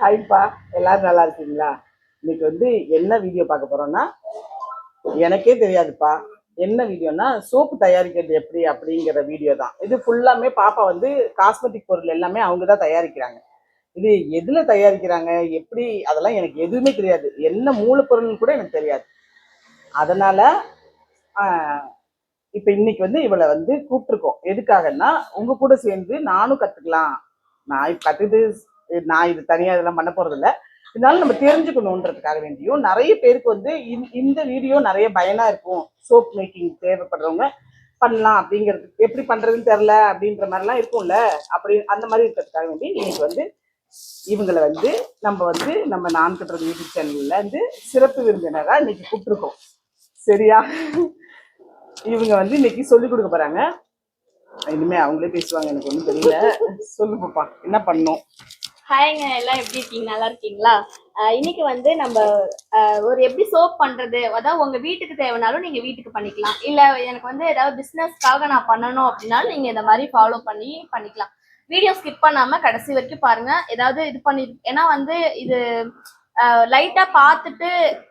ஹாய்ப்பா எல்லாரும் நல்லா இருக்கீங்களா? இன்னைக்கு வந்து என்ன வீடியோ பார்க்க போறோம்னா எனக்கே தெரியாதுப்பா. என்ன வீடியோனா சோப்பு தயாரிக்கிறது எப்படி அப்படிங்கிற வீடியோ தான். இது ஃபுல்லாமே பாப்பா வந்து காஸ்மெட்டிக் பொருள் எல்லாமே அவங்க தான் தயாரிக்கிறாங்க. இது எதுல தயாரிக்கிறாங்க எப்படி அதெல்லாம் எனக்கு எதுவுமே தெரியாது. என்ன மூலப்பொருள்னு கூட எனக்கு தெரியாது. அதனால இப்போ இப்ப இன்னைக்கு வந்து இவளை வந்து கூப்பிட்டுருக்கோம். எதுக்காகன்னா உங்க கூட சேர்ந்து நானும் கத்துக்கலாம். நான் இப்ப கத்துக்கிட்டு நான் இது தனியாக இதெல்லாம் பண்ண போறது இல்ல இதனால நம்ம தெரிஞ்சுக்கணுன்றதுக்காக வேண்டியும் நிறைய பேருக்கு வந்து இந்த- இந்த வீடியோ நிறைய பயனா இருக்கும். சோப் மேக்கிங் தேவைப்படுறவங்க பண்ணலாம் அப்படிங்கிறது. எப்படி பண்றதுன்னு தெரில அப்படின்ற மாதிரிலாம் இருக்கும்ல. அப்படி அந்த மாதிரி இருக்கிறதுக்காக வேண்டி இன்னைக்கு வந்து இவங்களை வந்து நம்ம வந்து நம்ம நான் கட்டுறது யூடியூப் சேனல்ல வந்து சிறப்பு விருந்தினராக இன்னைக்கு கூப்பிட்டுருக்கோம். சரியா? இவங்க வந்து இன்னைக்கு சொல்லி கொடுக்க போறாங்க. இனிமே அவங்களே பேசுவாங்க எனக்கு ஒன்றும் தெரியல. சொல்லு பாப்பா என்ன பண்ணும் ஹாய்ங்க எல்லாம் எப்படி இருக்கீங்க? நல்லா இருக்கீங்களா? இன்னைக்கு வந்து நம்ம ஒரு எப்படி சோப் பண்றது? அதாவது உங்க வீட்டுக்கு தேவைனாலும் நீங்க வீட்டுக்கு பண்ணிக்கலாம். இல்ல எனக்கு வந்து ஏதாவது பிசினஸ்க்காக நான் பண்ணணும் அப்படின்னாலும் நீங்க இந்த மாதிரி ஃபாலோ பண்ணி பண்ணிக்கலாம். வீடியோ ஸ்கிப் பண்ணாம கடைசி வரைக்கும் பாருங்க. ஏதாவது இது பண்ணி ஏன்னா வந்து இது லைட்டா பார்த்துட்டு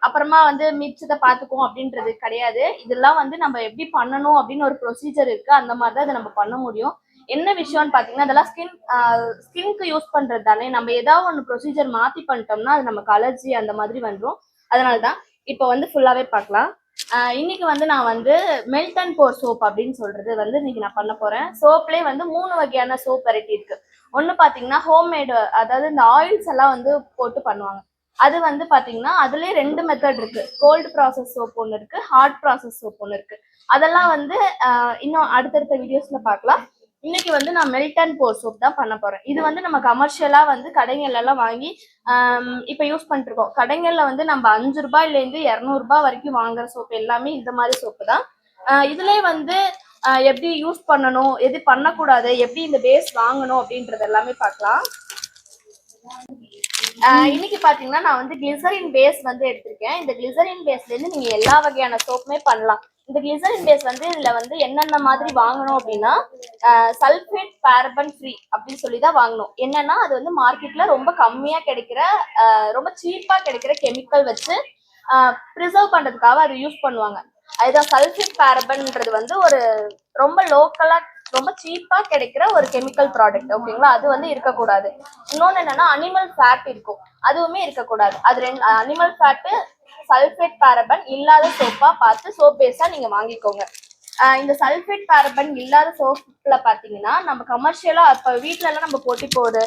அப்புறமா வந்து மிச்சத்தை பார்த்துக்குவோம் அப்படின்றது கிடையாது. இதெல்லாம் வந்து நம்ம எப்படி பண்ணணும் அப்படின்னு ஒரு ப்ரொசீஜர் இருக்கு. அந்த மாதிரி தான் இதை நம்ம பண்ண முடியும். என்ன விஷயம்னு பாத்தீங்கன்னா அதெல்லாம் ஸ்கின் ஸ்கின்க்கு யூஸ் பண்றது தானே. நம்ம ஏதாவது ஒன்று ப்ரொசீஜர் மாத்தி பண்ணிட்டோம்னா அது நமக்கு அலர்ஜி அந்த மாதிரி வந்துடும் அதனால தான் இப்போ வந்து ஃபுல்லாவே பார்க்கலாம். இன்னைக்கு வந்து நான் வந்து மெல்ட் அண்ட் போர் சோப் அப்படின்னு சொல்றது வந்து இன்னைக்கு நான் பண்ண போறேன். சோப்லேயே வந்து மூணு வகையான சோப் வெரைட்டி இருக்கு. ஒன்று பார்த்தீங்கன்னா ஹோம்மேடு அதாவது இந்த ஆயில்ஸ் எல்லாம் வந்து போட்டு பண்ணுவாங்க. அது வந்து பார்த்தீங்கன்னா அதுலேயே ரெண்டு மெத்தட் இருக்கு. கோல்டு ப்ராசஸ் சோப் ஒன்று இருக்கு ஹார்ட் ப்ராசஸ் சோப் ஒன்று இருக்கு. அதெல்லாம் வந்து இன்னும் அடுத்தடுத்த வீடியோஸ்ல பார்க்கலாம். இன்னைக்கு வந்து நான் மெல்ட் அண்ட் போர் சோப் தான் பண்ண போறேன். இது வந்து நம்ம கமர்ஷியலா வந்து கடைங்கள்ல எல்லாம் வாங்கி இப்போ இப்ப யூஸ் பண்ணிட்டு இருக்கோம் வந்து நம்ம அஞ்சு ரூபாயில இருந்து இருநூறு ரூபாய் வரைக்கும் வாங்குற சோப் எல்லாமே இந்த மாதிரி சோப்பு தான். இதுலயே வந்து எப்படி யூஸ் பண்ணணும் எது பண்ணக்கூடாது எப்படி இந்த பேஸ் வாங்கணும் அப்படின்றது எல்லாமே பார்க்கலாம். இன்னைக்கு பாத்தீங்கன்னா நான் வந்து கிளிசரின் பேஸ் வந்து எடுத்திருக்கேன். இந்த கிளிசரின் பேஸ்ல இருந்து நீங்க எல்லா வகையான சோப்புமே பண்ணலாம். இந்த கிளிசரின் பேஸ் வந்து இதுல வந்து என்னென்ன மாதிரி வாங்கணும் அப்படின்னா சல்ஃபேட் பேரபன் ஃப்ரீ அப்படின்னு சொல்லி தான் வாங்கணும். என்னன்னா அது வந்து மார்க்கெட்ல ரொம்ப கம்மியா கிடைக்கிற ரொம்ப சீப்பா கிடைக்கிற கெமிக்கல் வச்சு ப்ரிசர்வ் பண்றதுக்காக அதை யூஸ் பண்ணுவாங்க. அதுதான் சல்ஃபேட் பேரபன்ன்றது வந்து ஒரு ரொம்ப லோக்கலா ரொம்ப சீப்பா கிடைக்கிற ஒரு கெமிக்கல் ப்ராடக்ட் ஓகேங்களா அது வந்து இருக்கக்கூடாது. இன்னொன்னு என்னன்னா அனிமல் ஃபேட் இருக்கும். அதுவுமே இருக்கக்கூடாது. அது ரெண்டு அனிமல் ஃபேட்டு சல்ஃபேட் பாரபன் இல்லாத சோப்பா பார்த்து சோப் பேஸா நீங்க வாங்கிக்கோங்க. இந்த சல்ஃபேட் பாரபன் இல்லாத சோப்ல பாத்தீங்கன்னா நம்ம கமர்ஷியலா இப்ப வீட்டுல எல்லாம் நம்ம போட்டி போகுது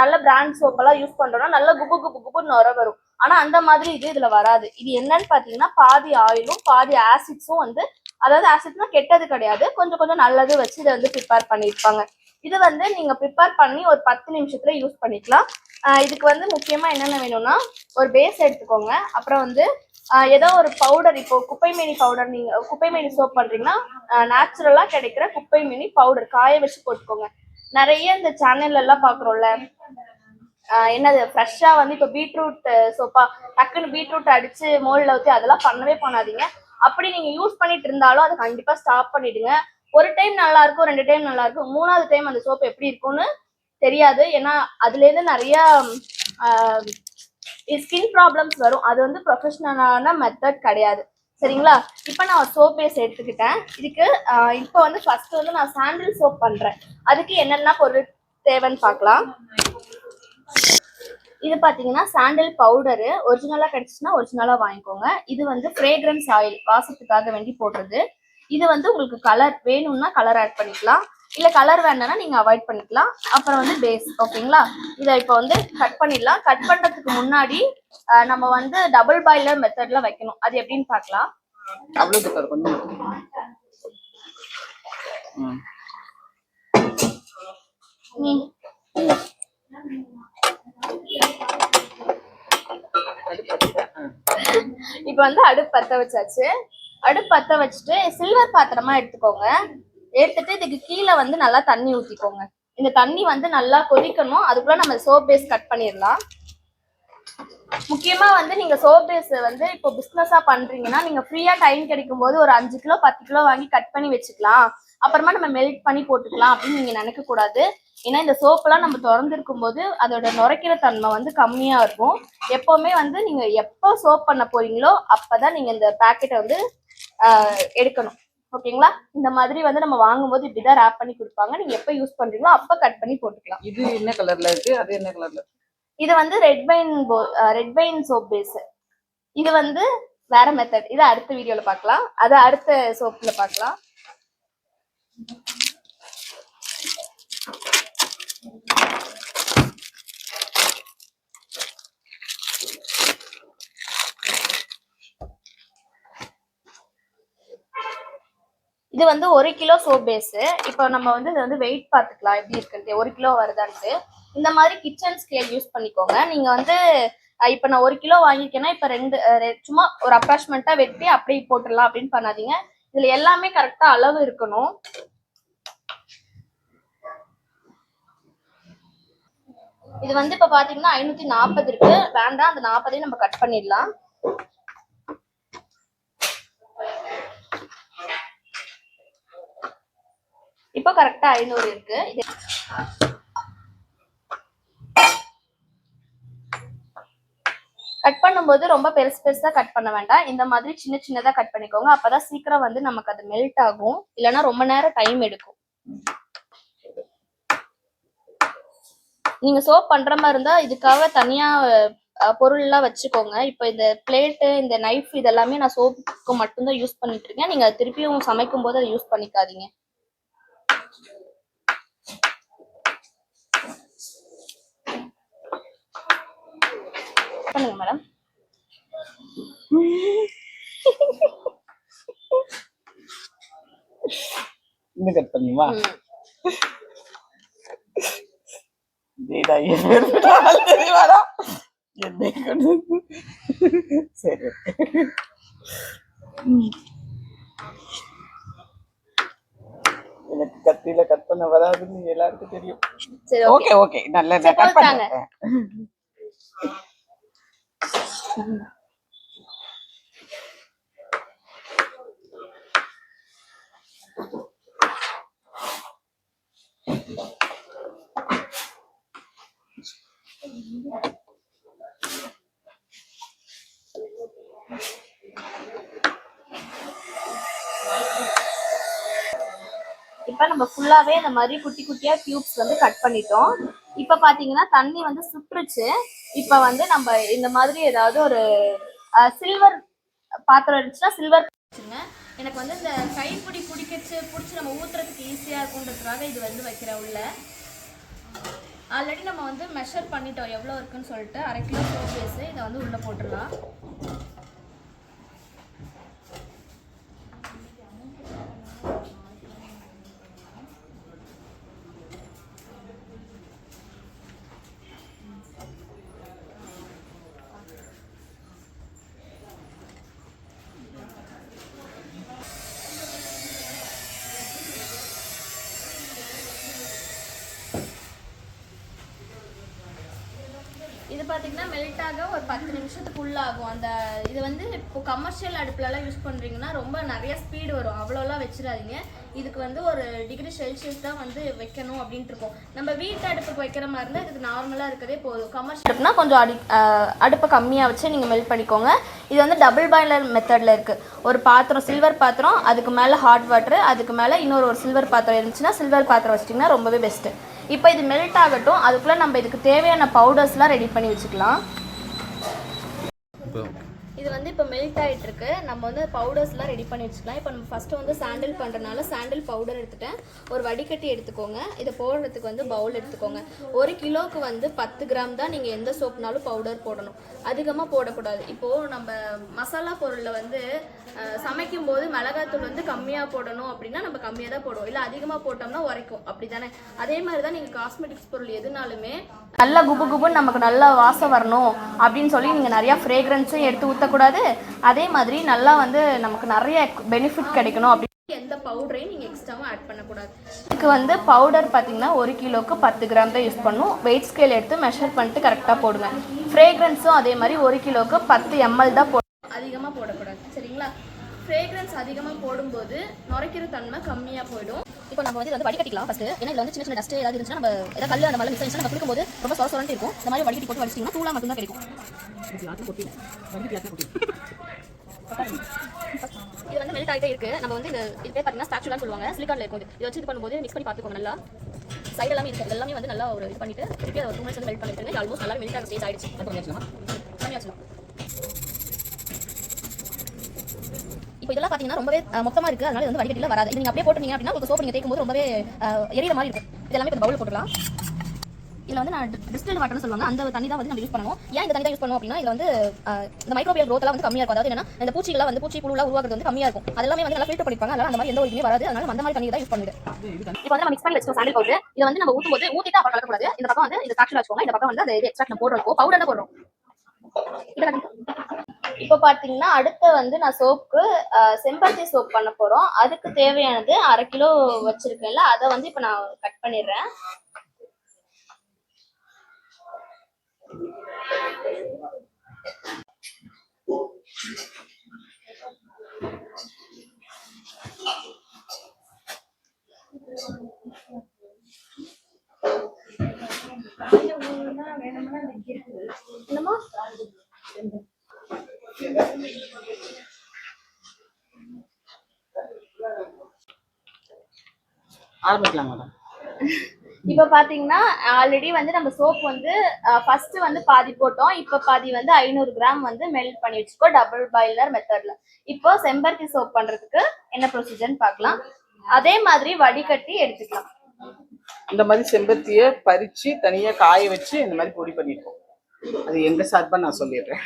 நல்ல பிராண்ட் சோப் எல்லாம் யூஸ் பண்றோம்னா நல்ல குபு குபு குபுன்னு நுர வரும். ஆனா அந்த மாதிரி இது இதுல வராது. இது என்னன்னு பாத்தீங்கன்னா பாதி ஆயிலும் பாதி ஆசிட்ஸும் வந்து அதாவது அசட்னா கெட்டது கிடையாது. கொஞ்சம் கொஞ்சம் நல்லது வச்சு இதை வந்து ப்ரிப்பேர் பண்ணியிருப்பாங்க. இது வந்து நீங்க ப்ரிப்பேர் பண்ணி ஒரு பத்து நிமிஷத்துல யூஸ் பண்ணிக்கலாம். இதுக்கு வந்து முக்கியமா என்னென்ன வேணும்னா ஒரு பேஸ் எடுத்துக்கோங்க. அப்புறம் வந்து ஏதோ ஒரு பவுடர் இப்போ குப்பைமேனி பவுடர் நீங்க குப்பைமேனி சோப் பண்றீங்கன்னா நேச்சுரலா கிடைக்கிற குப்பைமேனி பவுடர் காய வச்சு போட்டுக்கோங்க. நிறைய இந்த சேனல்ல எல்லாம் பாக்குறோம்ல என்னது ஃப்ரெஷ்ஷா வந்து இப்போ பீட்ரூட் சோப்பா டக்குன்னு பீட்ரூட் அடிச்சு மோல்ல ஊற்றி அதெல்லாம் பண்ணவே பண்ணாதீங்க. அப்படி நீங்க யூஸ் பண்ணிட்டு இருந்தாலும் அதை கண்டிப்பா ஸ்டாப் பண்ணிடுங்க. ஒரு டைம் நல்லா இருக்கும் ரெண்டு டைம் நல்லா இருக்கும். மூணாவது டைம் அந்த சோப் எப்படி இருக்கும்னு தெரியாது. ஏன்னா அதுல இருந்து நிறைய ஸ்கின் ப்ராப்ளம்ஸ் வரும். அது வந்து ப்ரொஃபஷனலான மெத்தட் கிடையாது. சரிங்களா? இப்போ நான் சோப் பேஸ் எடுத்துக்கிட்டேன். இதுக்கு இப்போ வந்து ஃபர்ஸ்ட் வந்து நான் சாண்டில் சோப் பண்றேன். அதுக்கு என்னென்ன பொருள் தேவைன்னு பார்க்கலாம். இது பாத்தீங்கன்னா சாண்டில் பவுடரு ஒரிஜினலா கிடைச்சுன்னா ஒரிஜினலா வாங்கிக்கோங்க. இது வந்து ஃப்ரேக்ரன்ஸ் ஆயில் வாசத்துக்காக வேண்டி போடுறது. இது வந்து உங்களுக்கு கலர் வேணும்னா கலர் ஆட் பண்ணிக்கலாம். இல்ல கலர் வேணும்னா நீங்க அவாய்ட் பண்ணிக்கலாம். அப்புறம் வந்து பேஸ் ஓகேங்களா இதை இப்போ வந்து கட் பண்ணிடலாம். கட் பண்றதுக்கு முன்னாடி நம்ம வந்து டபுள் பாய்லர் மெத்தட்ல வைக்கணும். அது எப்படின்னு பார்க்கலாம். அவ்வளவு இப்போ வந்து அடுப்பு பற்ற வச்சாச்சு. அடுப்பு பற்ற வச்சுட்டு சில்வர் பாத்திரமா எடுத்துக்கோங்க. எடுத்துட்டு இதுக்கு கீழே வந்து நல்லா தண்ணி ஊற்றிக்கோங்க இந்த தண்ணி வந்து நல்லா கொதிக்கணும். அதுக்குள்ள நம்ம சோப் பேஸ் கட் பண்ணிடலாம். முக்கியமா வந்து நீங்க சோப் பேஸ் வந்து இப்போ பிசினஸா பண்றீங்கன்னா நீங்க ஃப்ரீயா டைம் கிடைக்கும் போது ஒரு அஞ்சு கிலோ பத்து கிலோ வாங்கி கட் பண்ணி வச்சுக்கலாம். அப்புறமா நம்ம மெல்ட் பண்ணி போட்டுக்கலாம் அப்படின்னு நீங்க நினைக்க கூடாது ஏன்னா இந்த சோப்பெல்லாம் நம்ம திறந்துருக்கும் போது அதோட நுரைக்கிற தன்மை வந்து கம்மியா இருக்கும். எப்பவுமே வந்து நீங்க எப்போ சோப் பண்ண போறீங்களோ அப்பதான் நீங்க இந்த பாக்கெட்டை வந்து எடுக்கணும். ஓகேங்களா? இந்த மாதிரி வந்து நம்ம வாங்கும்போது இப்படிதான் ரேப் பண்ணி கொடுப்பாங்க. நீங்க எப்போ யூஸ் பண்றீங்களோ அப்ப கட் பண்ணி போட்டுக்கலாம். இது என்ன கலர்ல இருக்கு? அது என்ன கலர்ல இது வந்து red wine red wine soap base இது வந்து வேற மெத்தட் இது அடுத்த வீடியோல பார்க்கலாம். அது அடுத்த சோப்ல பார்க்கலாம். இது வந்து ஒரு கிலோ சோப் பேஸ் இப்போ நம்ம வந்து இது வந்து வெயிட் பார்த்துக்கலாம். எப்படி இருக்குன்ட்டு. ஒரு கிலோ வருதான்ட்டு. இந்த மாதிரி கிச்சன் ஸ்கேல் யூஸ் பண்ணிக்கோங்க. நீங்க வந்து இப்போ நான் ஒரு கிலோ வாங்கியிருக்கேன்னா இப்போ ரெண்டு சும்மா ஒரு அப்ராச்மெண்ட்டாக வெட்டி அப்படியே போட்டுடலாம் அப்படின்னு பண்ணாதீங்க. இதுல எல்லாமே கரெக்டா அளவு இருக்கணும். இது வந்து இப்போ பாத்தீங்கன்னா ஐநூத்தி நாற்பது இருக்கு. வேண்டாம் அந்த நாற்பதையும் நம்ம கட் பண்ணிடலாம். இப்போ கரெக்டா ஐநூறு இருக்கு. இது கட் பண்ணும்போது ரொம்ப பெருசு பெருசா கட் பண்ண வேண்டாம். இந்த மாதிரி சின்ன சின்னதா கட் பண்ணிக்கோங்க. அப்பதான் சீக்கிரம் வந்து நமக்கு அது மெல்ட் ஆகும். இல்லைன்னா ரொம்ப நேரம் டைம் எடுக்கும். நீங்க சோப் பண்ற மாதிரி இருந்தா இதுக்காக தனியா பொருள்லாம் பொருள் எல்லாம் வச்சுக்கோங்க. இப்போ இந்த பிளேட்டு இந்த நைஃப் இதெல்லாமே நான் சோப்புக்கு மட்டும்தான் யூஸ் பண்ணிட்டு இருக்கேன். நீங்க திருப்பியும் சமைக்கும் போது அதை யூஸ் பண்ணிக்காதீங்க. பண்ணுங்க மேடம் இன்னும் கட் பண்ணுமா? என்னை கொண்டு சரி. எனக்கு கத்தியில கட் பண்ண வராதுன்னு எல்லாருக்கும் தெரியும். ஓகே ஓகே நல்ல கட் போட்டாங்க. இப்போ நம்ம ஃபுல்லாவே இந்த மாதிரி குட்டி குட்டியா கியூப்ஸ் வந்து கட் பண்ணிட்டோம். இப்போ பாத்தீங்கன்னா தண்ணி வந்து சுற்றுச்சு. இப்போ வந்து நம்ம இந்த மாதிரி ஏதாவது ஒரு சில்வர் பாத்திரம் இருந்துச்சுன்னா சில்வர் வச்சுருங்க எனக்கு வந்து இந்த கைப்பிடி பிடிக்கச்சு பிடிச்சி நம்ம ஊத்துறதுக்கு ஈஸியா இருக்குன்றதுக்காக இது வந்து வைக்கிறேன் உள்ள. ஆல்ரெடி நம்ம வந்து மெஷர் பண்ணிட்டோம் எவ்வளோ இருக்குன்னு சொல்லிட்டு. அரை கிலோ சோப் பேஸு இதை வந்து உள்ளே போட்டுடலாம் இது பார்த்தீங்கன்னா மெல்ட் ஆக ஒரு பத்து அந்த இது வந்து இப்போ கமர்ஷியல் அடுப்புலலாம் யூஸ் பண்ணுறீங்கன்னா ரொம்ப நிறைய ஸ்பீடு வரும். அவ்வளோலாம் வச்சிடாதீங்க. இதுக்கு வந்து ஒரு டிகிரி செல்சியஸ் தான் வந்து வைக்கணும் அப்படின்ட்டு இருக்கும். நம்ம வீட்டு அடுப்புக்கு வைக்கிற மாதிரி இருந்தால் இதுக்கு நார்மலாக இருக்கதே போதும். கமர்ஷியல் அடுப்புனா கொஞ்சம் அடி அடுப்பை கம்மியாக வச்சு நீங்கள் மெல்ட் பண்ணிக்கோங்க. இது வந்து டபுள் பாய்லர் மெத்தடில் இருக்குது ஒரு பாத்திரம் சில்வர் பாத்திரம் அதுக்கு மேலே ஹாட் வாட்டர் அதுக்கு மேலே இன்னொரு ஒரு சில்வர் பாத்திரம் இருந்துச்சுன்னா சில்வர் பாத்திரம் வச்சிட்டிங்கன்னா ரொம்பவே பெஸ்ட்டு இப்போ இது மெல்ட் ஆகட்டும். அதுக்குள்ளே நம்ம இதுக்கு தேவையான பவுடர்ஸ்லாம் ரெடி பண்ணி வச்சுக்கலாம். Comunque இது வந்து இப்போ மெல்ட் ஆயிட்டு இருக்கு நம்ம வந்து பவுடர்ஸ்லாம் ரெடி பண்ணி வச்சுக்கலாம். இப்போ நம்ம ஃபஸ்ட்டு வந்து சாண்டில் பண்ணுறதுனால சாண்டில் பவுடர் எடுத்துட்டேன். ஒரு வடிகட்டி எடுத்துக்கோங்க. இதை போடுறதுக்கு வந்து பவுல் எடுத்துக்கோங்க. ஒரு கிலோவுக்கு வந்து பத்து கிராம் தான் நீங்கள் எந்த சோப்னாலும் பவுடர் போடணும். அதிகமாக போடக்கூடாது. இப்போது நம்ம மசாலா பொருளில் வந்து சமைக்கும் போது மிளகாத்தூள் வந்து கம்மியாக போடணும் அப்படின்னா நம்ம கம்மியாக தான் போடுவோம். இல்லை அதிகமாக போட்டோம்னா உரைக்கும். அப்படி தானே அதே மாதிரி தான் நீங்கள் காஸ்மெட்டிக்ஸ் பொருள் எதுனாலுமே நல்லா குபு குபுன்னு நமக்கு நல்லா வாசம் வரணும் அப்படின்னு சொல்லி நீங்கள் நிறையா ஃப்ரேக்ரன்ஸும் எடுத்து ஊற்றக்கூடாது அதே மாதிரி நல்லா வந்து நமக்கு நிறைய பெனிஃபிட் கிடைக்கணும் அப்படி எந்த பவுடரையும் நீங்கள் எக்ஸ்ட்ராவும் ஆட் பண்ணக்கூடாது. இதுக்கு வந்து பவுடர் பார்த்தீங்கன்னா ஒரு கிலோவுக்கு பத்து கிராம் தான் யூஸ் பண்ணும். வெயிட் ஸ்கேல் எடுத்து மெஷர் பண்ணிட்டு கரெக்டாக போடுங்க. ஃப்ரேக்ரன்ஸும் அதே மாதிரி ஒரு கிலோவுக்கு பத்து எம்எல் தான் போடணும். அதிகமாக போடக்கூடாது. சரிங்களா? ஃப்ரேக்ரன்ஸ் அதிகமாக போடும்போது நுரைக்கிற தன்மை கம்மியாக போயிடும். இப்போ நம்ம வந்து இதை வந்து வடிகட்டிக்கலாம் ஃபர்ஸ்ட் ஏன்னா இதுல வந்து சின்ன சின்ன டஸ்ட் ஏதாவது இருந்துச்சுன்னா நம்ம ஏதாவது கல்லு அந்த மாதிரி மிக்ஸ் ஆயிடுச்சுன்னா நம்ம குளிக்கும்போது ரொம்ப சொர சொரன்னு இருக்கும். இந்த மாதிரி வடிகட்டி போட்டு வடிச்சிட்டீங்கன்னா தூளா மட்டும் தான் கிடைக்கும் இது வந்து மெல்ட் ஆகிட்டே இருக்கு. நம்ம வந்து இது இது பேர் பார்த்தீங்கன்னா ஸ்டாச்சுலான்னு சொல்லுவாங்க. சிலிக்கான்ல இருக்கும் இது. வச்சு இது பண்ணும்போது மிக்ஸ் பண்ணி பார்த்துக்கோங்க நல்லா. சைடு எல்லாமே இருக்கு. இது எல்லாமே வந்து நல்லா ஒரு இது பண்ணிட்டு திருப்பி அதை ஒரு டூ மினிட்ஸ் வந்து மெல்ட் பண்ணிட்டு ஆல்மோஸ்ட் நல்லா மெல்ட் ஆக ஸ்டேஜ் ஆயிடுச்சு பண்ணி வச்சுக்கலாம் இப்போ இதெல்லாம் பார்த்தீங்கன்னா ரொம்பவே மொத்தமாக மொத்தமா இருக்கு. அதனால வந்து வடிகட்டில வராது. இது நீங்க அப்படியே போட்டுனீங்க அப்படின்னா உங்களுக்கு சோப்பு நீங்கள் தேய்க்கும் போது ரொம்பவே அஹ், எரியற மாதிரி இருக்கும். இதெல்லாமே இப்போ பவுல் போட்டுக்கலாம். இதுல வந்து நான் டிஸ்டில் வாட்டர்னு சொல்லுவாங்க. அந்த தண்ணி தான் வந்து நம்ம யூஸ் பண்ணுவோம் ஏன் இந்த தண்ணி தான் யூஸ் பண்ணுவோம் அப்படின்னா இது வந்து இந்த மைக்ரோபியல் growth வந்து கம்மியாக இருக்கும். அதாவது என்னன்னா இந்த பூச்சிகள்லாம் வந்து பூச்சி புழுலாம் உருவாக்குறது வந்து கம்மியா இருக்கும். அதெல்லாமே வந்து நல்லா ஃபில்டர் பண்ணிப்பாங்க. அதனால அந்த மாதிரி எந்த ஒரு இதுவுமே வராது. அதனால அந்த மாதிரி தண்ணி தான் யூஸ் பண்ணுது இப்போ வந்து நம்ம மிக்ஸ் பண்ணி வச்சுக்கோம் சாண்டில் பவுடர் இதை வந்து நம்ம ஊற்றும் போது ஊற்றிட்டு அப்புறம் கலக்கக்கூடாது. இந்த பக்கம் வந்து இந்த ஸ்டாக்ஷன் வச்சுக்கோங்க. இந்த பக்கம் வந்து அது எக்ஸ்ட்ராக்ட் நம்ம போடுறோம் பவுடர் தான் போடுறோம். இப்போ பார்த்தீங்கன்னா அடுத்த வந்து நான் சோப்புக்கு செம்பருத்தி சோப் பண்ண போகிறோம் அதுக்கு தேவையானது அரை கிலோ வச்சிருக்கேன்ல அதை வந்து இப்போ நான் கட் பண்ணிடுறேன். என்னமா ஆரம்பிக்கலாம் மேடம். இப்போ பாத்தீங்கன்னா ஆல்ரெடி வந்து நம்ம சோப் வந்து ஃபர்ஸ்ட் வந்து பாதி போட்டோம். இப்போ பாதி வந்து ஐநூறு கிராம் வந்து மெல்ட் பண்ணி வச்சுக்கோ டபுள் பாய்லர் மெத்தட்ல இப்போ செம்பருத்தி சோப் பண்றதுக்கு என்ன ப்ரொசீஜர்னு பார்க்கலாம் அதே மாதிரி வடிகட்டி எடுத்துக்கலாம். இந்த மாதிரி செம்பருத்தியை பறிச்சு தனியா காய வச்சு இந்த மாதிரி பொடி பண்ணிருக்கோம். அது எங்க சார்பா நான் சொல்லிடுறேன்.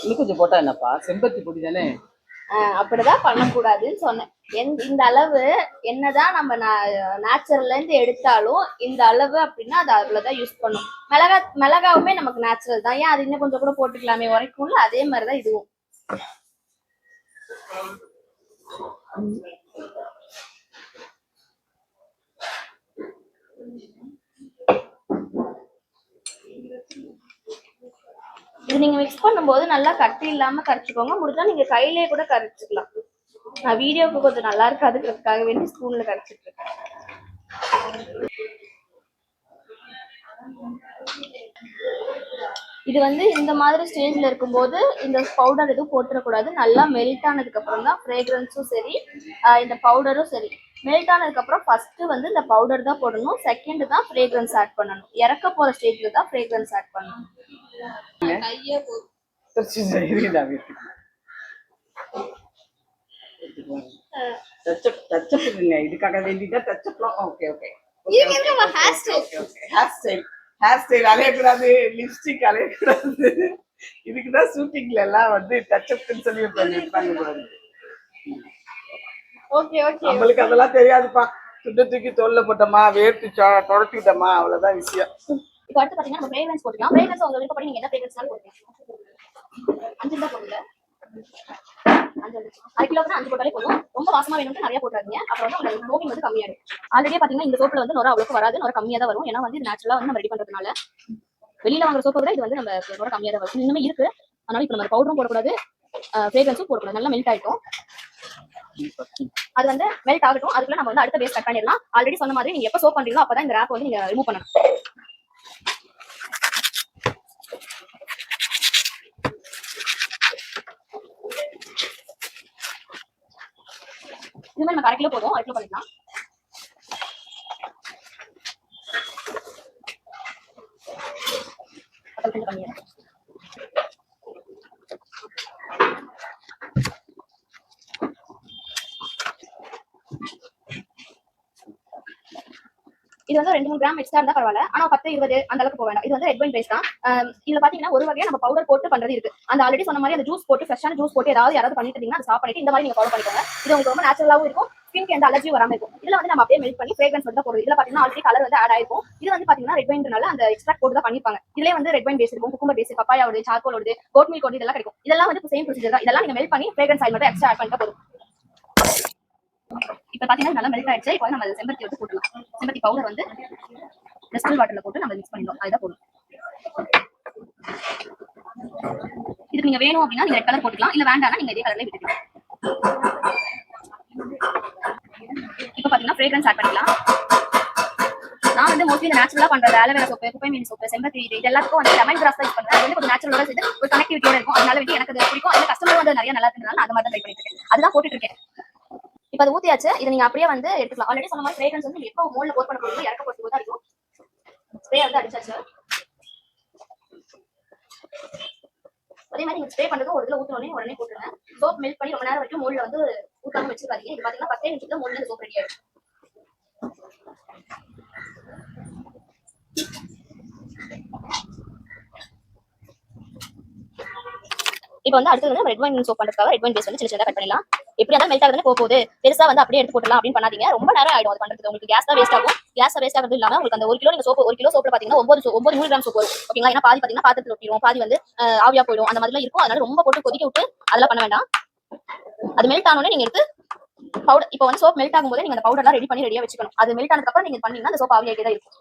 இன்னும் கொஞ்சம் போட்டா என்னப்பா? செம்பருத்தி பொடி தானே? அப்படிதான் பண்ணக்கூடாதுன்னு சொன்னேன். இந்த அளவு என்னதான் நம்ம நேச்சுரல்ல இருந்து எடுத்தாலும் இந்த அளவு அப்படின்னா அது அவ்வளவுதான் யூஸ் பண்ணும். மிளகா மிளகாவுமே நமக்கு நேச்சுரல் தான். ஏன் அது இன்னும் கொஞ்சம் கூட போட்டுக்கலாமே உரைக்கும்ல? அதே மாதிரிதான் இதுவும். இது நீங்கள் மிக்ஸ் பண்ணும்போது நல்லா கட்டி இல்லாமல் கரைச்சிக்கோங்க. முடிஞ்சால் நீங்கள் கையிலேயே கூட கரைச்சிக்கலாம். நான் வீடியோவுக்கு கொஞ்சம் நல்லா இருக்காதுங்கிறதுக்காக வேண்டி ஸ்பூனில் கரைச்சிட்டு இருக்கேன் இது வந்து இந்த மாதிரி ஸ்டேஜில் இருக்கும்போது இந்த பவுடர் எதுவும் போட்டுறக்கூடாது. நல்லா மெல்ட் ஆனதுக்கப்புறம் தான் ஃப்ரேக்ரன்ஸும் சரி இந்த பவுடரும் சரி. மெல்ட் ஆனதுக்கப்புறம் ஃபஸ்ட்டு வந்து இந்த பவுடர் தான் போடணும். செகண்ட் தான் ஃப்ரேக்ரன்ஸ் ஆட் பண்ணணும். இறக்க போகிற ஸ்டேஜில் தான் ஃப்ரேக்ரன்ஸ் ஆட் பண்ணணும். இதுக்காக வேண்டிதான் டச்சப்லாம் okay? Hair style hair style அலையக்கூடாது lipstick அலையக்கூடாது. இதுக்கு தான் ஷூட்டிங்ல எல்லாம் வந்து டச்சப்னு சொல்லி இருப்பாங்க கூடாது ஓகே ஓகே நம்மளுக்கு அதெல்லாம் தெரியாதுப்பா. துண்டு தூக்கி தோல்ல போட்டோமா வேர்த்து தொடச்சுக்கிட்டோமா அவ்வளவுதான் விஷயம். இப்போ அடுத்து பாத்தீங்கன்னா நம்ம ஃப்ரேக்ரன்ஸ் போட்டுக்கலாம். ஃப்ரேக்ரன்ஸ் உங்க விருப்பப்படி நீங்க என்ன ஃப்ரேக்ரன்ஸ்னாலும் போட்டுக்கலாம். அஞ்சு தான் போடுங்க. அஞ்சு அரை கிலோ அஞ்சு போட்டாலே போதும். ரொம்ப வாசமா வேணும்னு நிறைய போட்டுறாங்க அப்புறம் வந்து உங்களுக்கு ஸ்மோக்கிங் வந்து கம்மியாயிடும் ஆல்ரெடி பாத்தீங்கன்னா இந்த சோப்புல வந்து நுர அவ்வளோக்கு வராது நுர கம்மியா தான் வரும். ஏன்னா வந்து இது நேச்சுரலா வந்து நம்ம ரெடி பண்றதுனால. வெளியில வாங்குற சோப்பை விட இது வந்து நம்ம நுர கம்மியா தான் வரும். இன்னுமே இருக்கு. அதனால இப்போ நம்ம பவுடரும் போடக்கூடாது. ஃப்ரேக்ரன்ஸும் போடக்கூடாது. நல்லா மெல்ட் ஆயிட்டோம். அது வந்து மெல்ட் ஆகட்டும். அதுக்குள்ள நம்ம வந்து அடுத்த பேஸ் கட் பண்ணிடலாம். ஆல்ரெடி சொன்ன மாதிரி நீங்க எப்போ சோப் பண்றீங்களோ அப்பதான் இந்த ரேப் வந்து நீங்க ரிமூவ் பண்ணணும் இந்த மாதிரி நம்ம அரை கிலோ போதும். அரை கிலோ பண்ணிக்கலாம். பண்ணிடுறேன். இது வந்து ரெண்டு மூணு கிராம் எக்ஸ்ட்ரா இருந்தா பரவாயில்ல. ஆனா பத்து இருபது அந்த அளவுக்கு போக வேண்டாம் இது வந்து ரெட் வைன் பேஸ்ட் தான். இதுல பாத்தீங்கன்னா ஒரு வகையா நம்ம பவுடர் போட்டு பண்றது இருக்கு. அந்த ஆல்ரெடி சொன்ன மாதிரி அந்த ஜூஸ் போட்டு ஃப்ரெஷ்ஷான ஜூஸ் போட்டு ஏதாவது யாராவது பண்ணிட்டு இருந்தீங்கன்னா அதை ஸ்டாப் பண்ணிட்டு இந்த மாதிரி நீங்க ஃபாலோ பண்ணிக்கோங்க. இது உங்களுக்கு ரொம்ப நேச்சுரலாவும் இருக்கும். ஸ்கின்க்கு எந்த அலர்ஜி வராம இருக்கும். இதுல வந்து நம்ம அப்படியே மெல்ட் பண்ணி ஃப்ரேக்ரன்ஸ் வந்து போடுறது. இதுல பாத்தீங்கன்னா ஆல்ரெடி கலர் வந்து ஆட் ஆயிருக்கும். இது வந்து பாத்தீங்கன்னா ரெட் வைன்றனால அந்த எக்ஸ்ட்ராக்ட் போட்டு தான் பண்ணிருப்பாங்க இதுலயே வந்து ரெட் வைன் பேஸ் இருக்கும். குக்கும்பர் பேஸ் பப்பாயா பப்பாயோட சார்கோலோட கோட் மில்க் வந்து இதெல்லாம் கிடைக்கும். இதெல்லாம் வந்து சேம் ப்ரொசீஜர் தான். இதெல்லாம் நீங்க மெல்ட் பண்ணி ஃப்ரேக்ரன்ஸ் ஆயில் மட்டும் எக்ஸ்ட்ரா ஆட் பண்ணிட்டு போதும். இப்ப பாத்தீங்கன்னா நல்லா மெல்ட் ஆயிடுச்சு. இப்போ நம்ம செம்பருத்தி வந்து போட்டுலாம் செம்பருத்தி பவுடர் வந்து டிஸ்டில் வாட்டர்ல போட்டு நம்ம மிக்ஸ் பண்ணிடுவோம் அதுதான் போடணும். இதுக்கு நீங்க வேணும் அப்படின்னா நீங்க ரெட் கலர் போட்டுக்கலாம். இல்ல வேண்டாம்னா நீங்க இதே கலர்ல விட்டுக்கலாம். இப்போ பாத்தீங்கன்னா ஃப்ரேக்ரன்ஸ் ஆட் பண்ணிக்கலாம். நான் வந்து மோஸ்ட்லி இந்த நேச்சுரலா பண்றது ஆலோவேரா சோப்பு குப்பை மீன் சோப்பு செம்பருத்தி இது இது எல்லாத்துக்கும் வந்து லெமன் கிராஸ் தான் யூஸ் பண்றேன் வந்து கொஞ்சம் நேச்சுரலோட சேர்த்து ஒரு கனெக்டிவிட்டியோட இருக்கும். அதனால வந்து எனக்கு அது பிடிக்கும். அதில் கஸ்டமர் வந்து நிறைய நல்லா இருக்கிறதுனால அந்த மாதிரி தான் ட்ரை பண்ணிட்டு இருக்கேன். அதுதான் போட்டுட்டு இருக்கேன். இப்போ அது ஊத்தியாச்சு. இதை நீங்க அப்படியே வந்து எடுத்துக்கலாம். ஆல்ரெடி சொன்ன மாதிரி ஃப்ரேக்ரன்ஸ் வந்து நீங்க எப்போ மோல்ல போர் பண்ண போறீங்க இறக்க போறது தான் இருக்கும். ஸ்ப்ரே வந்து அடிச்சாச்சு. அதே மாதிரி நீங்க ஸ்ப்ரே பண்றது ஒரு இதுல ஊத்தணும்னே உடனே போட்டுருங்க. சோப் மெல்ட் பண்ணி ரொம்ப நேரம் வரைக்கும் மோல்ல வந்து ஊத்தாம வச்சிருக்காதீங்க. இது பாத்தீங்கன்னா பத்தே நிமிஷத்துல மோல்ல சோப் ரெடி ஆயிடும் இப்போ வந்து அடுத்து வந்து ரெட் ஒயின் சோப் பண்ணுறதுக்காக ரெட் ஒயின் பேஸ் வந்து சின்ன சின்னதாக கட் பண்ணிடலாம். எப்படி இருந்தாலும் மெல்ட் ஆகுதுன்னு போக போகுது பெருசா வந்து அப்படியே எடுத்து போட்டலாம் அப்படின்னு பண்ணாதீங்க. ரொம்ப நேரம் ஆயிடும் அது பண்றதுக்கு. உங்களுக்கு கேஸ் தான் வேஸ்ட் ஆகும். கேஸ் வேஸ்ட் ஆகிறது இல்லாம உங்களுக்கு அந்த ஒரு கிலோ நீங்கள் சோப்பு ஒரு கிலோ சோப்பில் பாத்தீங்கன்னா ஒவ்வொரு ஒவ்வொரு நூறு கிராம் சோப்பு வரும். ஓகேங்களா ஏன்னா பாதி பாத்தீங்கன்னா பாத்திரத்தில் ஒட்டிடும் பாதி வந்து ஆவியா போயிடும். அந்த மாதிரிலாம் இருக்கும். அதனால ரொம்ப போட்டு கொதிக்க விட்டு அதெல்லாம் பண்ண வேண்டாம். அது மெல்ட் ஆனோடனே நீங்க எடுத்து பவுடர் இப்போ வந்து சோப் மெல்ட் ஆகும்போது நீங்க அந்த பவுடர்லாம் ரெடி பண்ணி ரெடியா வச்சுக்கணும். அது மெல்ட் ஆனதுக்கு அப்புறம் நீங்க பண்ணீங்கன்னா அந்த சோப் ஆவியாகி தான் இருக்கும்.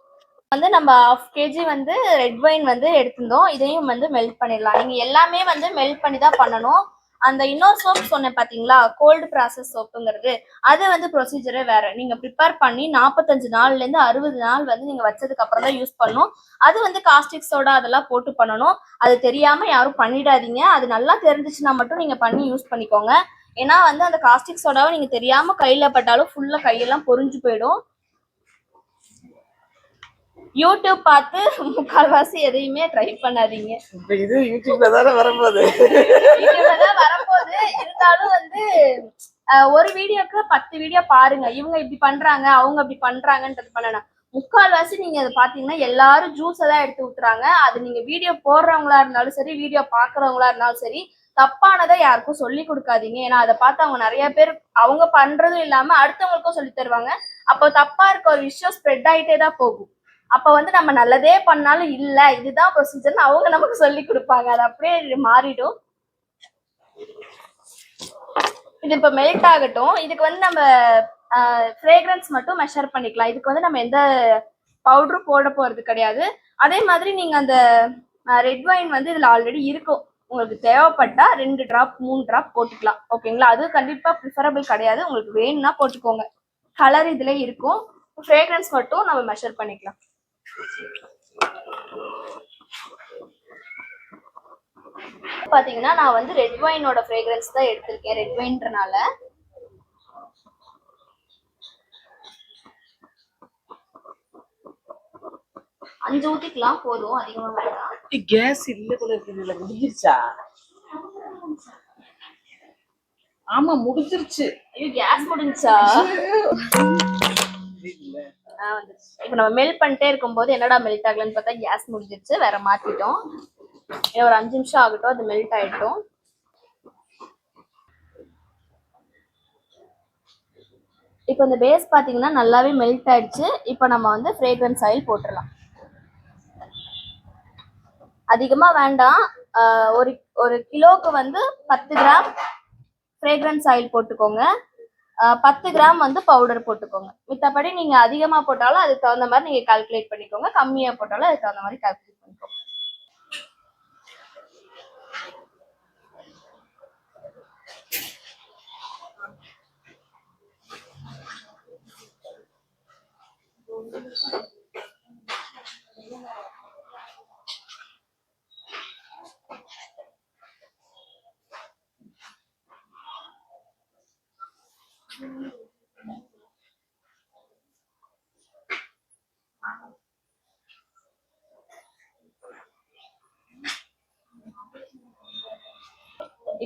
வந்து நம்ம ஹாஃப் கேஜி வந்து ரெட் வைன் வந்து எடுத்திருந்தோம். இதையும் வந்து மெல்ட் பண்ணிடலாம். நீங்கள் எல்லாமே வந்து மெல்ட் பண்ணி தான் பண்ணணும். அந்த இன்னொரு சோப் சொன்னேன் பார்த்தீங்களா கோல்டு ப்ராசஸ் சோப்புங்கிறது அது வந்து ப்ரொசீஜரே வேற. நீங்கள் ப்ரிப்பேர் பண்ணி நாற்பத்தஞ்சு நாள்லேருந்து அறுபது நாள் வந்து நீங்கள் வச்சதுக்கு அப்புறம் தான் யூஸ் பண்ணணும். அது வந்து காஸ்டிக் சோடா அதெல்லாம் போட்டு பண்ணணும். அது தெரியாமல் யாரும் பண்ணிடாதீங்க. அது நல்லா தெரிஞ்சிச்சுன்னா மட்டும் நீங்கள் பண்ணி யூஸ் பண்ணிக்கோங்க. ஏன்னா வந்து அந்த காஸ்டிக் சோடாவை தெரியாமல் கையில் பட்டாலும் ஃபுல்லாக கையெல்லாம் பொறிஞ்சு போயிடும். யூடியூப் பார்த்து முக்கால்வாசி எதையுமே ட்ரை பண்ணாதீங்க. இப்ப இது யூடியூப்ல தானே வரும்போது வீடியோல தான் வரப்போகுது. இருந்தாலும் வந்து ஒரு வீடியோக்கு பத்து வீடியோ பாருங்க. இவங்க இப்படி பண்றாங்க அவங்க அப்படி பண்றாங்கன்றது பண்ணணும். முக்கால்வாசி நீங்க அதை பாத்தீங்கன்னா எல்லாரும் ஜூஸை தான் எடுத்து ஊத்துறாங்க. அது நீங்க வீடியோ போடுறவங்களா இருந்தாலும் சரி வீடியோ பாக்குறவங்களா இருந்தாலும் சரி தப்பானதை யாருக்கும் சொல்லி கொடுக்காதீங்க. ஏன்னா அதை பார்த்து அவங்க நிறைய பேர் அவங்க பண்றதும் இல்லாம அடுத்தவங்களுக்கும் சொல்லி தருவாங்க. அப்போ தப்பா இருக்க ஒரு விஷயம் ஸ்ப்ரெட் ஆயிட்டே தான் போகும். அப்ப வந்து நம்ம நல்லதே பண்ணாலும் இல்ல இதுதான் ப்ரொசீஜர்னு அவங்க நமக்கு சொல்லி கொடுப்பாங்க. அது அப்படியே மாறிடும். இது இப்ப மெல்ட் ஆகட்டும். இதுக்கு வந்து நம்ம ஃப்ரேக்ரன்ஸ் மட்டும் மெஷர் பண்ணிக்கலாம். இதுக்கு வந்து நம்ம எந்த பவுடரும் போட போறது கிடையாது. அதே மாதிரி நீங்க அந்த ரெட் வைன் வந்து இதுல ஆல்ரெடி இருக்கும். உங்களுக்கு தேவைப்பட்டா ரெண்டு டிராப் மூணு டிராப் போட்டுக்கலாம். ஓகேங்களா அது கண்டிப்பா ப்ரிஃபரபிள் கிடையாது. உங்களுக்கு வேணும்னா போட்டுக்கோங்க. கலர் இதுல இருக்கும். ஃப்ரேக்ரன்ஸ் மட்டும் நம்ம மெஷர் பண்ணிக்கலாம். பாத்தீங்கன்னா நான் வந்து ரெட் வைனோட ஃப்ரேக்ரன்ஸ் தான் எடுத்திருக்கேன் ரெட் வைன்றனால அஞ்சு ஊத்திக்கலாம் போதும் அதிகமா வேண்டாம். கேஸ் இல்ல போல இருக்குது இதுல முடிஞ்சிருச்சா? ஆமா முடிஞ்சிருச்சு. ஐயோ கேஸ் முடிஞ்சா இப்போ நம்ம மெல்ட் பண்ணிட்டே இருக்கும்போது என்னடா மெல்ட் ஆகலன்னு பார்த்தா கேஸ் முடிஞ்சிருச்சு வேற மாத்திட்டோம். இன்னும் ஒரு அஞ்சு நிமிஷம் ஆகட்டும் அது மெல்ட் ஆயிட்டோம். இப்போ இந்த பேஸ் பார்த்தீங்கன்னா நல்லாவே மெல்ட் ஆயிடுச்சு. இப்போ நம்ம வந்து ஃப்ரேக்ரன்ஸ் ஆயில் போட்டுடலாம் அதிகமாக வேண்டாம். ஒரு ஒரு கிலோவுக்கு வந்து பத்து கிராம் ஃப்ரேக்ரன்ஸ் ஆயில் போட்டுக்கோங்க. பத்து கிராம் வந்து பவுடர் போட்டுக்கோங்க. மித்தபடி நீங்கள் அதிகமாக போட்டாலும் அதுக்கு தகுந்த மாதிரி நீங்கள் கால்குலேட் பண்ணிக்கோங்க. கம்மியாக போட்டாலும் அதுக்கு தகுந்த மாதிரி கால்குலேட் பண்ணிக்கோங்க.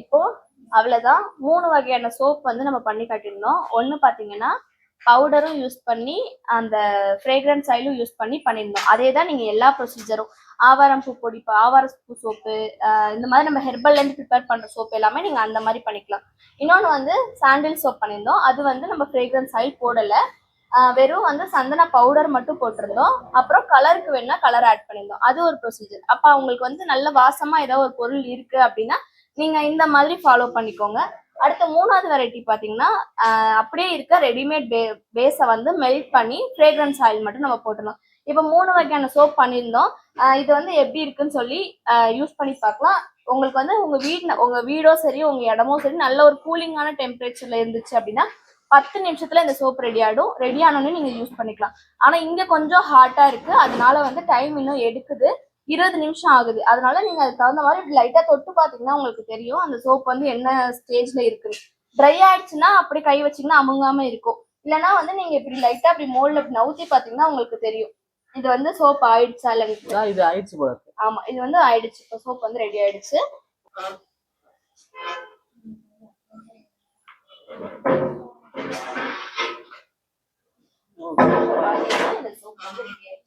இப்போ அவ்வளவுதான். மூணு வகையான சோப் வந்து நம்ம பண்ணி காட்டியிருந்தோம். ஒன்று பார்த்தீங்கன்னா பவுடரும் யூஸ் பண்ணி அந்த ஃப்ரேக்ரன்ஸ் ஆயிலும் யூஸ் பண்ணி பண்ணியிருந்தோம். அதே தான் நீங்கள் எல்லா ப்ரொசீஜரும் ஆவாரம் பூ பொடி இப்போ பூ சோப்பு இந்த மாதிரி நம்ம ஹெர்பல்லேருந்து ப்ரிப்பேர் பண்ணுற சோப்பு எல்லாமே நீங்கள் அந்த மாதிரி பண்ணிக்கலாம். இன்னொன்று வந்து சாண்டில் சோப் பண்ணியிருந்தோம். அது வந்து நம்ம ஃப்ரேக்ரன்ஸ் ஆயில் போடலை. வெறும் வந்து சந்தன பவுடர் மட்டும் போட்டிருந்தோம். அப்புறம் கலருக்கு வேணா கலர் ஆட் பண்ணியிருந்தோம். அது ஒரு ப்ரொசீஜர் அப்போ அவங்களுக்கு வந்து நல்ல வாசமா ஏதோ ஒரு பொருள் இருக்கு அப்படின்னா நீங்க இந்த மாதிரி ஃபாலோ பண்ணிக்கோங்க. அடுத்த மூணாவது வெரைட்டி பார்த்தீங்கன்னா அப்படியே இருக்க ரெடிமேட் பே பேஸை வந்து மெல்ட் பண்ணி ஃப்ரேக்ரன்ஸ் ஆயில் மட்டும் நம்ம போட்டுடலாம். இப்போ மூணு வகையான சோப் பண்ணியிருந்தோம். இது வந்து எப்படி இருக்குன்னு சொல்லி யூஸ் பண்ணி பார்க்கலாம். உங்களுக்கு வந்து உங்கள் வீடு உங்கள் வீடோ சரி உங்கள் இடமோ சரி நல்ல ஒரு கூலிங்கான டெம்பரேச்சரில் இருந்துச்சு அப்படின்னா பத்து நிமிஷத்துல இந்த சோப் ரெடி ஆகிடும் ரெடி ஆனோடனே நீங்கள் யூஸ் பண்ணிக்கலாம். ஆனால் இங்கே கொஞ்சம் ஹாட்டாக இருக்குது அதனால வந்து டைம் இன்னும் எடுக்குது. இருபது நிமிஷம் ஆகுது. அதனால நீங்க அதுக்கு தகுந்த மாதிரி லைட்டா தொட்டு பாத்தீங்கன்னா உங்களுக்கு தெரியும் அந்த சோப் வந்து என்ன ஸ்டேஜ்ல இருக்கு. ட்ரை ஆயிடுச்சுன்னா அப்படி கை வச்சீங்கன்னா அமுங்காம இருக்கும். இல்லைன்னா வந்து நீங்க இப்படி லைட்டா அப்படி மோல்ல இப்படி நவுத்தி பாத்தீங்கன்னா உங்களுக்கு தெரியும். இது வந்து சோப் ஆயிடுச்சா அதான் இது ஆயிடுச்சு போல ஆமா இது வந்து ஆயிடுச்சு. இப்போ சோப் வந்து ரெடி ஆயிடுச்சு. இந்த soap வந்து ready ஆயிடுச்சு.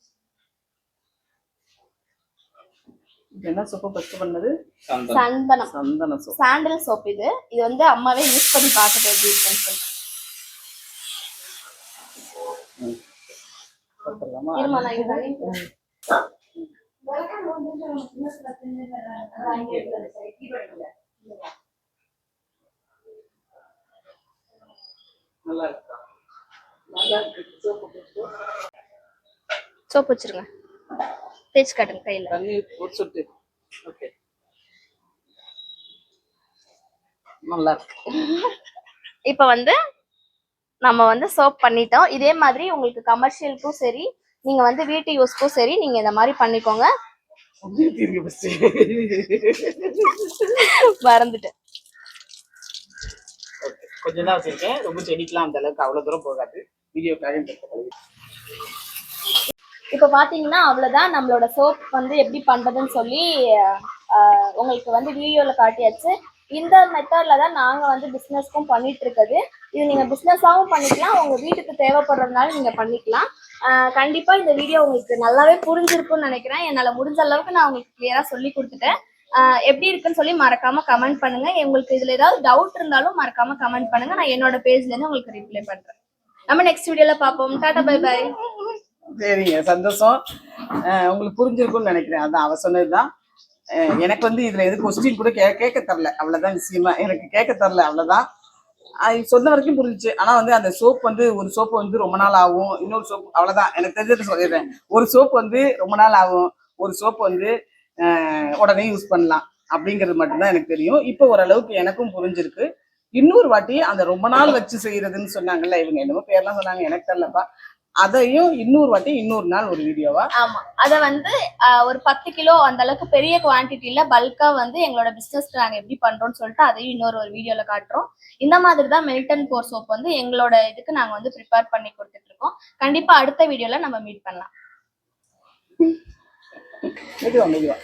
என்ன சோப்பு ஃபர்ஸ்ட் பண்ணது? சந்தனம். சந்தன சோப் சாண்டல் சோப் இது. இது வந்து அம்மாவே யூஸ் பண்ணி பார்த்துட்டு எப்படி இருக்குன்னு சொல்லி சோப்பு சோப் வச்சிருங்க. தேய்ச்சி காட்டுங்க கையில. தண்ணி ஒரு சொட்டு. ஓகே நல்லா இப்போ வந்து நம்ம வந்து சோப் பண்ணிட்டோம். இதே மாதிரி உங்களுக்கு கமர்ஷியலுக்கும் சரி நீங்க வந்து வீட்டு யூஸ்க்கும் சரி நீங்க இந்த மாதிரி பண்ணிக்கோங்க. மறந்துட்டேன் ஓகே கொஞ்சம் தான் வச்சிருக்கேன். ரொம்ப செடிக்கலாம் அந்த அளவுக்கு அவ்வளவு தூரம் போகாது. வீடியோக்காக இப்போ பாத்தீங்கன்னா அவ்வளவுதான். நம்மளோட சோப் வந்து எப்படி பண்றதுன்னு சொல்லி உங்களுக்கு வந்து வீடியோல காட்டியாச்சு. இந்த மெத்தட்ல தான் நாங்க வந்து பிசினஸ்க்கும் பண்ணிட்டு இருக்குது. இது நீங்க பிசினஸாவும் பண்ணிக்கலாம். உங்க வீட்டுக்கு தேவைப்படுறதுனால நீங்க பண்ணிக்கலாம். கண்டிப்பாக கண்டிப்பா இந்த வீடியோ உங்களுக்கு நல்லாவே புரிஞ்சிருக்கும்னு நினைக்கிறேன். என்னால முடிஞ்ச அளவுக்கு நான் உங்களுக்கு கிளியரா சொல்லி கொடுத்துட்டேன். எப்படி இருக்குன்னு சொல்லி மறக்காம கமெண்ட் பண்ணுங்க. உங்களுக்கு இதுல ஏதாவது டவுட் இருந்தாலும் மறக்காம கமெண்ட் பண்ணுங்க. நான் என்னோட பேஜ்ல இருந்து உங்களுக்கு ரிப்ளை பண்றேன். நம்ம நெக்ஸ்ட் வீடியோல பார்ப்போம். டாடா பை பை சரிங்க சந்தோஷம். உங்களுக்கு புரிஞ்சிருக்கும்னு நினைக்கிறேன். அதான் அவ சொன்னதுதான். எனக்கு வந்து இதுல எது கொஸ்டின் கூட கே கேட்க தரல அவ்வளவுதான் விஷயமா. எனக்கு கேட்க தரல அவ்வளவுதான். சொன்ன வரைக்கும் புரிஞ்சுச்சு. ஆனா வந்து அந்த சோப் வந்து ஒரு சோப்பு வந்து ரொம்ப நாள் ஆகும். இன்னொரு சோப் அவ்வளவுதான். எனக்கு தெரிஞ்சது சொல்லிடுறேன். ஒரு சோப் வந்து ரொம்ப நாள் ஆகும். ஒரு சோப் வந்து உடனே யூஸ் பண்ணலாம். அப்படிங்கிறது மட்டும்தான் எனக்கு தெரியும். இப்போ ஓரளவுக்கு எனக்கும் புரிஞ்சிருக்கு. இன்னொரு வாட்டி அந்த ரொம்ப நாள் வச்சு செய்யறதுன்னு சொன்னாங்கல்ல இவங்க என்னமோ பேர்லாம் சொன்னாங்க எனக்கு தெரியலப்பா. அதையும் இன்னொரு வாட்டி இன்னொரு நாள் ஒரு வீடியோவா? ஆமா. அத வந்து ஒரு பத்து கிலோ அந்த அளவுக்கு பெரிய குவான்டிட்டியில பல்கா வந்து எங்களோட பிசினஸ் நாங்க எப்படி பண்றோம்னு சொல்லிட்டு அதையும் இன்னொரு ஒரு வீடியோல காட்டுறோம். இந்த மாதிரி தான் மெல்டன் போர் சோப் வந்து எங்களோட இதுக்கு நாங்க வந்து ப்ரிப்பேர் பண்ணி கொடுத்துட்டு இருக்கோம். கண்டிப்பா அடுத்த வீடியோல நம்ம மீட் பண்ணலாம். மெதுவா மெதுவா.